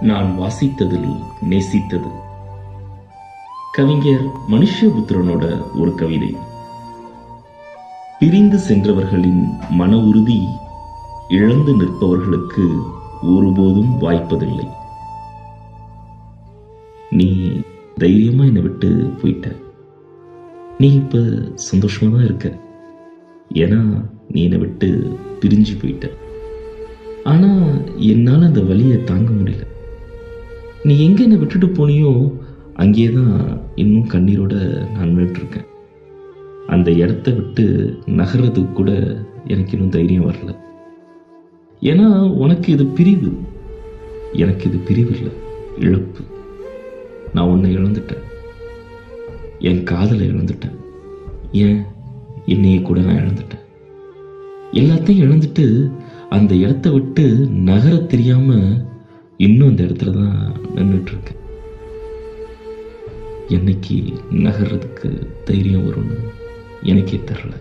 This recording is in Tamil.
நான் வாசித்ததில் நேசித்தது. கவிஞர் மனுஷபுத்திரனோட ஒரு கவிதை. பிரிந்து சென்றவர்களின் மன உறுதி இழந்து நிற்பவர்களுக்கு ஒருபோதும் வாய்ப்பதில்லை. நீ தைரியமா என்னை விட்டு போயிட்ட. நீ இப்ப சந்தோஷமா தான் இருக்க. ஏன்னா நீ என்னை விட்டு பிரிஞ்சு போயிட்ட. ஆனா என்னால அந்த வழியை தாங்க முடியல. நீ எங்கே என்னை விட்டுட்டு போனியோ அங்கேயே தான் இன்னும் கண்ணீரோட நான் நின்றுட்டுருக்கேன் அந்த இடத்த விட்டு நகர்றதுக்கு கூட எனக்கு இன்னும் தைரியம் வரல. ஏன்னா உனக்கு இது பிரிவு. எனக்கு இது பிரிவு இல்லை இழப்பு. நான் உன்னை இழந்துட்டேன். என் காதலை இழந்துட்டேன். ஏன்? என்னைய கூட நான் இழந்துட்டேன். எல்லாத்தையும் இழந்துட்டு அந்த இடத்த விட்டு நகர தெரியாமல் இன்னும் அந்த இடத்துல தான் நின்றுட்டுருக்கேன் என்னைக்கு நகர்றதுக்கு தைரியம் வரும்னு எனக்கே தெரில.